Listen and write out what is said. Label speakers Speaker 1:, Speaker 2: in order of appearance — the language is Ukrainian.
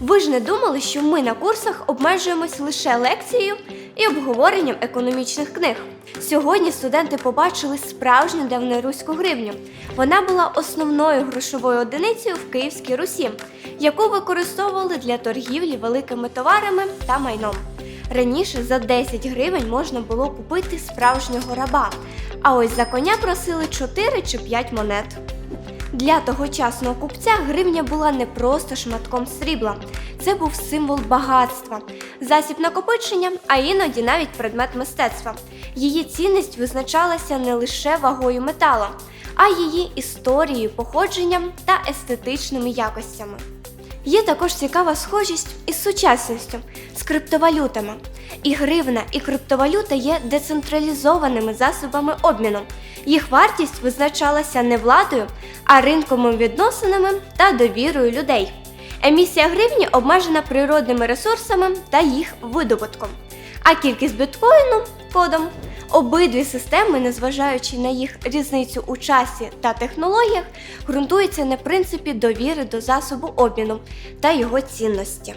Speaker 1: Ви ж не думали, що ми на курсах обмежуємось лише лекцією і обговоренням економічних книг. Сьогодні студенти побачили справжню давньоруську гривню. Вона була основною грошовою одиницею в Київській Русі, яку використовували для торгівлі великими товарами та майном. Раніше за 10 гривень можна було купити справжнього раба, а ось за коня просили 4 чи 5 монет. Для тогочасного купця гривня була не просто шматком срібла, це був символ багатства, засіб накопичення, а іноді навіть предмет мистецтва. Її цінність визначалася не лише вагою метала, а її історією, походженням та естетичними якостями. Є також цікава схожість із сучасністю, з криптовалютами. І гривна, і криптовалюта є децентралізованими засобами обміну. Їх вартість визначалася не владою, а ринковими відносинами та довірою людей. Емісія гривні обмежена природними ресурсами та їх видобутком. А кількість біткоїну кодом. Обидві системи, незважаючи на їх різницю у часі та технологіях, ґрунтуються на принципі довіри до засобу обміну та його цінності.